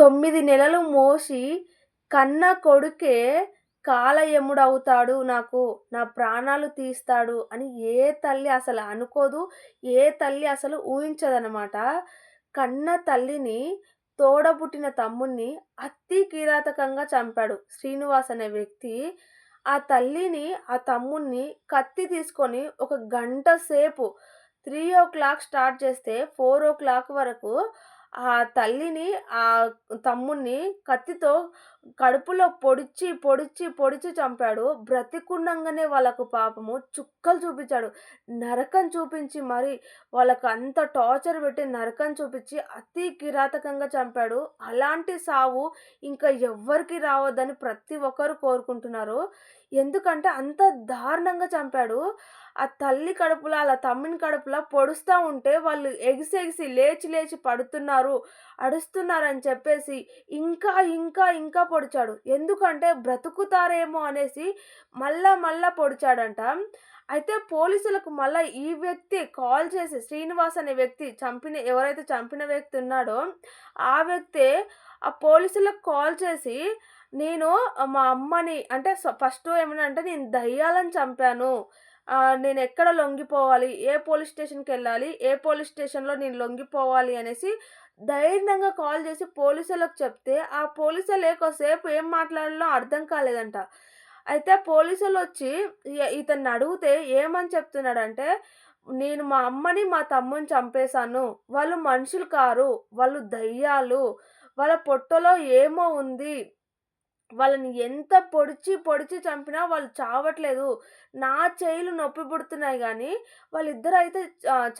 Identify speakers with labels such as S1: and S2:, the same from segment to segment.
S1: తొమ్మిది నెలలు మోసి కన్న కొడుకే కాలయముడవుతాడు నాకు నా ప్రాణాలు తీస్తాడు అని ఏ తల్లి అసలు అనుకోదు ఏ తల్లి అసలు ఊహించదనమాట కన్న తల్లిని తోడబుట్టిన తమ్ముణ్ణి అతి కిరాతకంగా చంపాడు శ్రీనివాస్ అనే వ్యక్తి. ఆ తల్లిని ఆ తమ్ముణ్ణి కత్తి తీసుకొని ఒక గంట సేపు త్రీ ఓ క్లాక్ స్టార్ట్ చేస్తే ఫోర్ ఓ క్లాక్ వరకు ఆ తల్లిని ఆ తమ్ముడిని కత్తితో కడుపులో పొడిచి పొడిచి పొడిచి చంపాడు. బ్రతికుండంగానే వాళ్ళకు పాపము. చుక్కలు చూపించాడు. నరకం చూపించి మరి వాళ్ళకు అంత టార్చర్ పెట్టి నరకం చూపించి అతి కిరాతకంగా చంపాడు. అలాంటి సావు ఇంకా ఎవ్వరికి రావద్దని ప్రతి ఒక్కరు కోరుకుంటున్నారు. ఎందుకంటే అంత దారుణంగా చంపాడు. ఆ తల్లి కడుపులో అలా తమ్మిని కడుపులో పొడుస్తూ ఉంటే వాళ్ళు ఎగిసి ఎగిసి లేచి లేచి పడుతున్నారు అడుస్తున్నారని చెప్పేసి ఇంకా ఇంకా ఇంకా పొడిచాడు. ఎందుకంటే బ్రతుకుతారేమో అనేసి మళ్ళా మళ్ళా పొడిచాడంట. అయితే పోలీసులకు మళ్ళీ ఈ వ్యక్తి కాల్ చేసి శ్రీనివాస్ అనే వ్యక్తి చంపిన ఎవరైతే చంపిన వ్యక్తి ఉన్నాడో ఆ వ్యక్తి ఆ పోలీసులకు కాల్ చేసి నేను మా అమ్మని అంటే ఫస్ట్ ఏమన్నా అంటే నేను దయ్యాలను చంపాను. నేను ఎక్కడ లొంగిపోవాలి? ఏ పోలీస్ స్టేషన్కి వెళ్ళాలి ఏ పోలీస్ స్టేషన్లో నేను లొంగిపోవాలి అనేసి ధైర్యంగా కాల్ చేసి పోలీసులకు చెప్తే ఆ పోలీసులు ఎక్కువసేపు ఏం మాట్లాడాలో అర్థం కాలేదంట. అయితే పోలీసులు వచ్చి ఇతన్ని అడిగితే ఏమని చెప్తున్నాడంటే నేను మా అమ్మని మా తమ్ముని చంపేశాను. వాళ్ళు మనుషులు కారు. వాళ్ళు దయ్యాలు. వాళ్ళ పొట్టలో ఏమో ఉంది. వాళ్ళని ఎంత పొడిచి పొడిచి చంపినా వాళ్ళు చావట్లేదు. నా చేయిలు నొప్పి పుడుతున్నాయి కానీ వాళ్ళిద్దరు అయితే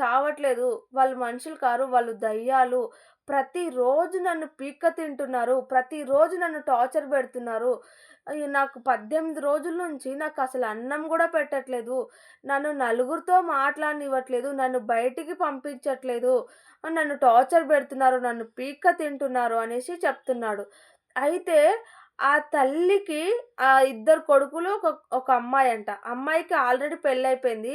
S1: చావట్లేదు. వాళ్ళు మనుషులు కారు వాళ్ళు దయ్యాలు. ప్రతిరోజు నన్ను పీక్క తింటున్నారు. ప్రతిరోజు నన్ను టార్చర్ పెడుతున్నారు. నాకు పద్దెనిమిది రోజుల నుంచి నాకు అసలు అన్నం కూడా పెట్టట్లేదు. నన్ను నలుగురితో మాట్లాడనివ్వట్లేదు. నన్ను బయటికి పంపించట్లేదు. నన్ను టార్చర్ పెడుతున్నారు. నన్ను పీక్క తింటున్నారు అనేసి చెప్తున్నాడు. అయితే ఆ తల్లికి ఆ ఇద్దరు కొడుకులు ఒక ఒక అమ్మాయి అంట. అమ్మాయికి ఆల్రెడీ పెళ్ళైపోయింది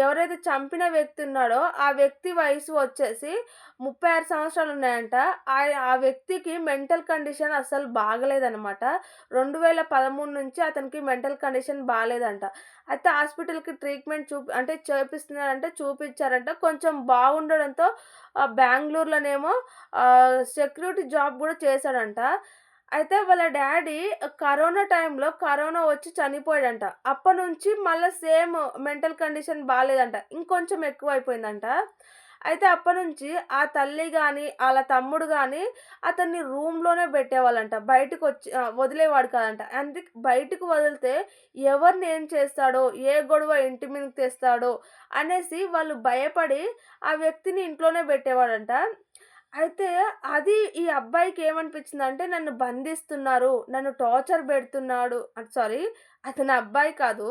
S1: ఎవరైతే చంపిన వ్యక్తి ఉన్నాడో ఆ వ్యక్తి వయసు వచ్చేసి ముప్పై ఆరు సంవత్సరాలు ఉన్నాయంట. ఆ ఆ వ్యక్తికి మెంటల్ కండిషన్ అస్సలు బాగలేదనమాట రెండు వేల పదమూడు నుంచి అతనికి మెంటల్ కండిషన్ బాగాలేదంట అయితే హాస్పిటల్కి ట్రీట్మెంట్ చూపి అంటే చేపిస్తున్నారంటే చూపించారంట. కొంచెం బాగుండడంతో బెంగళూరులోనేమో సెక్యూరిటీ జాబ్ కూడా చేశాడంట. అయితే వాళ్ళ డాడీ కరోనా టైంలో కరోనా వచ్చి చనిపోయాడంట. అప్పటి నుంచి మళ్ళీ సేమ్ మెంటల్ కండిషన్ బాగాలేదంట. ఇంకొంచెం ఎక్కువ అయిపోయిందంట అయితే అప్పటి నుంచి ఆ తల్లి కానీ వాళ్ళ తమ్ముడు కానీ అతన్ని రూమ్లోనే పెట్టేవాళ్ళంట. బయటకు వచ్చి వదిలేవాడు కాదంట. అందుకే బయటకు వదిలితే ఎవరిని ఏం చేస్తాడో ఏ గొడవ ఇంటి మీదకి తెస్తాడో అనేసి వాళ్ళు భయపడి ఆ వ్యక్తిని ఇంట్లోనే పెట్టేవాడంట. అయితే అది ఈ అబ్బాయికి ఏమనిపించిందంటే నన్ను బంధిస్తున్నారు నన్ను టార్చర్ పెడుతున్నాడు సారీ అతని అబ్బాయి కాదు.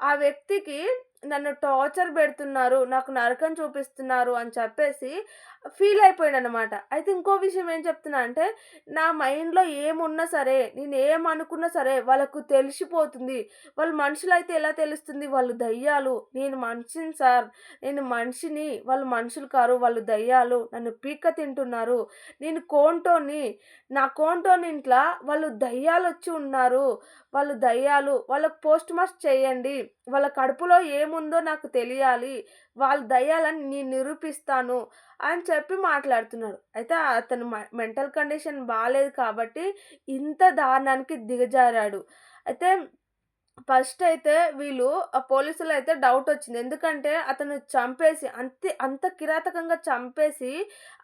S1: ఆ వ్యక్తికి నన్ను టార్చర్ పెడుతున్నారు నాకు నరకం చూపిస్తున్నారు అని చెప్పేసి ఫీల్ అయిపోయాడు అనమాట అయితే ఇంకో విషయం ఏం చెప్తున్నా అంటే నా మైండ్లో ఏమున్నా సరే నేను ఏమనుకున్నా సరే వాళ్ళకు తెలిసిపోతుంది. వాళ్ళు మనుషులు అయితే ఎలా తెలుస్తుంది? వాళ్ళు దయ్యాలు. నేను మనిషిని సార్. నేను మనిషిని వాళ్ళు మనుషులు కారు. వాళ్ళు దయ్యాలు. నన్ను పీక్క తింటున్నారు. నేను కోంటోని నా కోంటోని ఇంట్లో వాళ్ళు దయ్యాలు వచ్చి ఉన్నారు. వాళ్ళు దయ్యాలు. వాళ్ళకు పోస్ట్ మాస్ట్ చేయండి. వాళ్ళ కడుపులో ఏం ఏముందో నాకు తెలియాలి వాళ్ళ దయ్యాలని నేను నిరూపిస్తాను అని చెప్పి మాట్లాడుతున్నాడు. అయితే అతను మెంటల్ కండిషన్ బాగాలేదు కాబట్టి ఇంత దారుణానికి దిగజారాడు. అయితే ఫస్ట్ అయితే వీళ్ళు ఆ పోలీసులు అయితే డౌట్ వచ్చింది ఎందుకంటే అతను చంపేసి అంతే అంత కిరాతకంగా చంపేసి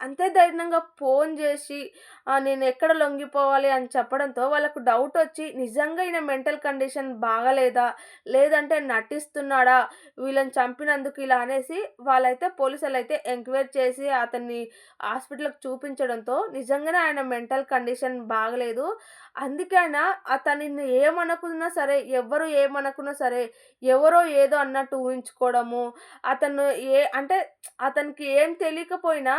S1: అంతే ధైర్యంగా ఫోన్ చేసి నేను ఎక్కడ లొంగిపోవాలి అని చెప్పడంతో వాళ్ళకు డౌట్ వచ్చి నిజంగా ఈయన మెంటల్ కండిషన్ బాగలేదా? లేదంటే నటిస్తున్నాడా? వీళ్ళని చంపినందుకు ఇలా అనేసి వాళ్ళైతే పోలీసులు అయితే ఎంక్వైరీ చేసి అతన్ని హాస్పిటల్కి చూపించడంతో నిజంగానే ఆయన మెంటల్ కండిషన్ బాగలేదు. అందుకైనా అతనిని ఏమనుకున్నా సరే ఎవరు ఏమనుకున్నా సరే ఎవరో ఏదో అన్నట్టు ఊహించుకోవడము అతను ఏ అంటే అతనికి ఏం తెలియకపోయినా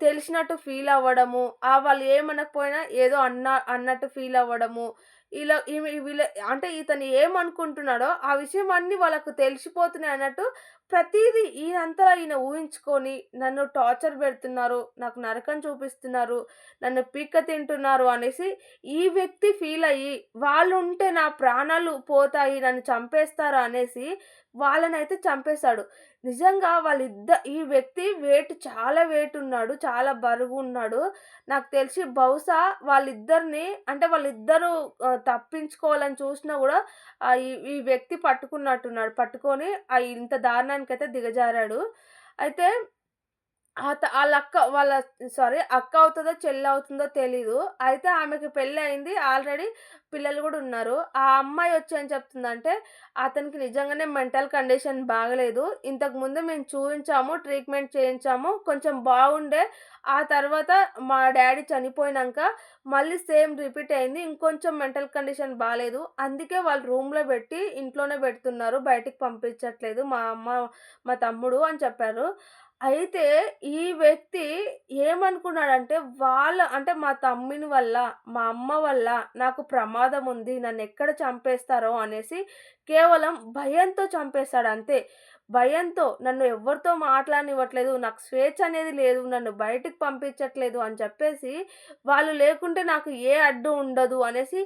S1: తెలిసినట్టు ఫీల్ అవ్వడము ఆ వాళ్ళు ఏమనకపోయినా ఏదో అన్న అన్నట్టు ఫీల్ అవ్వడము ఇలా వీళ్ళ అంటే ఇతను ఏమనుకుంటున్నాడో ఆ విషయం అన్నీ వాళ్ళకు తెలిసిపోతున్నాయి అన్నట్టు ప్రతిదీ ఈయనంతలా ఈయన ఊహించుకొని నన్ను టార్చర్ పెడుతున్నారు నాకు నరకం చూపిస్తున్నారు నన్ను పీక్క తింటున్నారు అనేసి ఈ వ్యక్తి ఫీల్ అయ్యి వాళ్ళు ఉంటే నా ప్రాణాలు పోతాయి నన్ను చంపేస్తారు అనేసి వాళ్ళనైతే చంపేశాడు. నిజంగా వాళ్ళిద్ద ఈ వ్యక్తి వెయిట్ చాలా వెయిట్ ఉన్నాడు చాలా బరువు ఉన్నాడు. నాకు తెలిసి బహుశా వాళ్ళిద్దరిని అంటే వాళ్ళిద్దరూ తప్పించుకోవాలని చూసినా కూడా ఈ ఈ వ్యక్తి పట్టుకున్నట్టున్నాడు. పట్టుకొని ఆ ఇంత దారుణానికైతే దిగజారాడు. అయితే అత అక్క వాళ్ళ సారీ అక్క అవుతుందో చెల్లి అవుతుందో తెలీదు. అయితే ఆమెకి పెళ్ళి అయింది. ఆల్రెడీ పిల్లలు కూడా ఉన్నారు. ఆ అమ్మాయి వచ్చి ఏం చెప్తుందంటే, అతనికి నిజంగానే మెంటల్ కండిషన్ బాగలేదు. ఇంతకుముందు మేము చూపించాము ట్రీట్మెంట్ చేయించాము. కొంచెం బాగుండే. ఆ తర్వాత మా డాడీ చనిపోయినాక మళ్ళీ సేమ్ రిపీట్ అయింది. ఇంకొంచెం మెంటల్ కండిషన్ బాగాలేదు అందుకే వాళ్ళు రూమ్‌లో పెట్టి ఇంట్లోనే పెడుతున్నారు. బయటికి పంపించట్లేదు మా అమ్మ, మా తమ్ముడు అని చెప్పారు. అయితే ఈ వ్యక్తి ఏమనుకున్నాడంటే, వాళ్ళ అంటే మా తమ్మిని వల్ల, మా అమ్మ వల్ల నాకు ప్రమాదం ఉంది. నన్ను ఎక్కడ చంపేస్తారో అనేసి కేవలం భయంతో చంపేసాడంతే. భయంతో నన్ను ఎవ్వరితో మాట్లాడనివ్వట్లేదు. నాకు స్వేచ్ఛ అనేది లేదు. నన్ను బయటికి పంపించట్లేదు అని చెప్పేసి, వాళ్ళు లేకుంటే నాకు ఏ అడ్డు ఉండదు అనేసి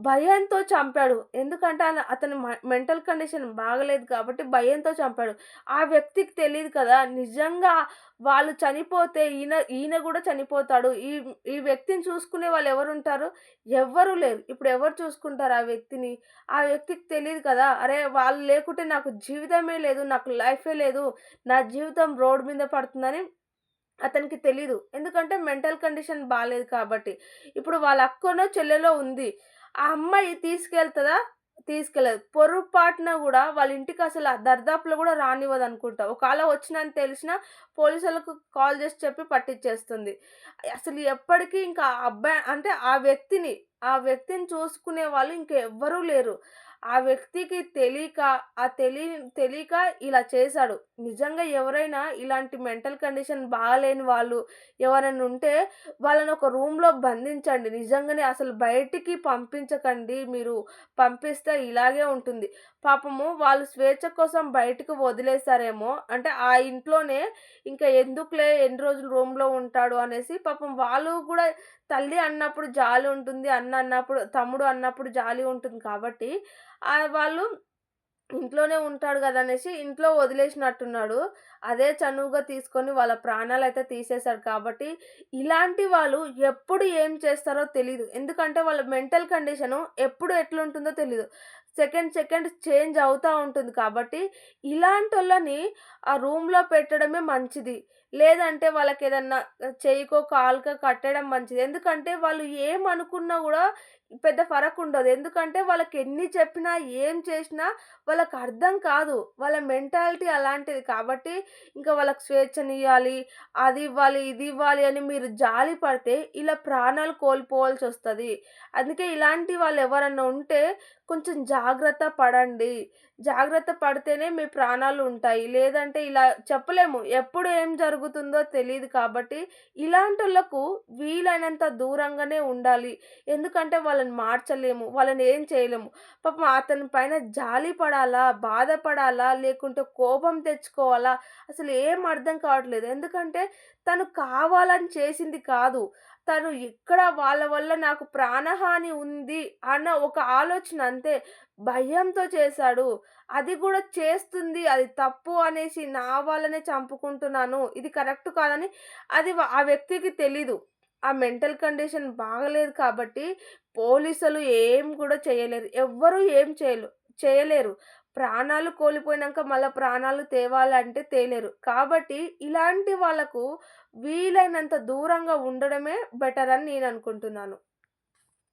S1: భయంతో చంపాడు. ఎందుకంటే అతని మ మెంటల్ కండిషన్ బాగలేదు కాబట్టి భయంతో చంపాడు. ఆ వ్యక్తికి తెలియదు కదా! నిజంగా వాళ్ళు చనిపోతే ఈయన ఈయన కూడా చనిపోతాడు. ఈ ఈ వ్యక్తిని చూసుకునే వాళ్ళు ఎవరు ఉంటారు ఎవ్వరు లేరు. ఇప్పుడు ఎవరు చూసుకుంటారు ఆ వ్యక్తిని? ఆ వ్యక్తికి తెలియదు కదా! అరే! వాళ్ళు లేకుంటే నాకు జీవితమే లేదు. నాకు లైఫే లేదు. నా జీవితం రోడ్ మీద పడుతుందని అతనికి తెలీదు. ఎందుకంటే మెంటల్ కండిషన్ బాగాలేదు కాబట్టి. ఇప్పుడు వాళ్ళ అక్కనో, చెల్లెలో ఉంది. ఆ అమ్మాయి తీసుకెళ్తుందా తీసుకెళ్ళదు. పొరపాటున కూడా వాళ్ళ ఇంటికి అసలు దర్దాపులో కూడా రానివ్వదు అనుకుంటా ఒకవేళ వచ్చినని తెలిసినా పోలీసులకు కాల్ చేసి చెప్పి పట్టించేస్తుంది అసలు ఎప్పటికీ ఇంకా అబ్బాయి అంటే ఆ వ్యక్తిని, ఆ వ్యక్తిని చూసుకునే వాళ్ళు ఇంకెవ్వరూ లేరు. ఆ వ్యక్తికి తెలియక ఆ తెలి తెలియక ఇలా చేశాడు. నిజంగా ఎవరైనా ఇలాంటి మెంటల్ కండిషన్ బాగాలేని వాళ్ళు ఎవరైనా ఉంటే వాళ్ళని ఒక రూమ్‌లో బంధించండి. నిజంగానే అసలు బయటికి పంపించకండి మీరు. పంపిస్తే ఇలాగే ఉంటుంది. పాపము వాళ్ళు స్వేచ్ఛ కోసం బయటకు వదిలేశారేమో అంటే ఆ ఇంట్లోనే ఇంకా ఎందుకులే ఎన్ని రోజులు రూమ్‌లో ఉంటాడు అనేసి పాపం వాళ్ళు కూడా తల్లి అన్నప్పుడు జాలి ఉంటుంది. అన్న అన్నప్పుడు తమ్ముడు అన్నప్పుడు జాలి ఉంటుంది కాబట్టి వాళ్ళు ఇంట్లోనే ఉంటాడు కదనేసి అనేసి ఇంట్లో వదిలేసినట్టున్నాడు. అదే చనువుగా తీసుకొని వాళ్ళ ప్రాణాలైతే తీసేశాడు కాబట్టి, ఇలాంటి వాళ్ళు ఎప్పుడు ఏం చేస్తారో తెలియదు ఎందుకంటే వాళ్ళ మెంటల్ కండిషను ఎప్పుడు ఎట్లుంటుందో తెలియదు సెకండ్, సెకండ్ చేంజ్ అవుతూ ఉంటుంది కాబట్టి, ఇలాంటి వాళ్ళని ఆ రూమ్‌లో పెట్టడమే మంచిది. లేదంటే వాళ్ళకి ఏదన్నా చెయ్యికో, కాలుకో కట్టడం మంచిది. ఎందుకంటే వాళ్ళు ఏమనుకున్నా కూడా పెద్ద ఫరక్ ఉండదు ఎందుకంటే వాళ్ళకి ఎన్ని చెప్పినా, ఏం చేసినా వాళ్ళకి అర్థం కాదు. వాళ్ళ మెంటాలిటీ అలాంటిది కాబట్టి, ఇంకా వాళ్ళకి స్వేచ్ఛనియ్యాలి, అది ఇవ్వాలి, ఇది ఇవ్వాలి అని మీరు జాలి పడితే ఇలా ప్రాణాలు కోల్పోవాల్సి వస్తుంది అందుకే ఇలాంటి వాళ్ళు ఎవరన్నా ఉంటే కొంచెం జాగ్రత్త పడండి. జాగ్రత్త పడితేనే మీ ప్రాణాలు ఉంటాయి. లేదంటే ఇలా చెప్పలేము. ఎప్పుడు ఏం జరుగుతుందో తెలియదు కాబట్టి, ఇలాంటోళ్ళకు వీలైనంత దూరంగానే ఉండాలి. ఎందుకంటే వాళ్ళని మార్చలేము. వాళ్ళని ఏం చేయలేము. పాపం అతని పైన జాలి పడాలా? బాధపడాలా? లేకుంటే కోపం తెచ్చుకోవాలా? అసలు ఏం అర్థం కావట్లేదు. ఎందుకంటే తను కావాలని చేసింది కాదు. తను ఇక్కడ వాళ్ళ వల్ల నాకు ప్రాణహాని ఉంది అన్న ఒక ఆలోచన అంతే. భయంతో చేశాడు. అది కూడా చేస్తుంది అది తప్పు అనేసి నా వాళ్ళనే చంపుకుంటున్నాను. ఇది కరెక్ట్ కాదని అది ఆ వ్యక్తికి తెలీదు. ఆ మెంటల్ కండిషన్ బాగలేదు కాబట్టి పోలీసులు ఏం కూడా చేయలేరు. ఎవ్వరూ ఏం చేయలేరు చేయలేరు. ప్రాణాలు కోల్పోయినాక మళ్ళీ ప్రాణాలు తేవాలంటే తేలేరు. కాబట్టి ఇలాంటి వాళ్ళకు వీలైనంత దూరంగా ఉండడమే బెటర్ అని నేను అనుకుంటున్నాను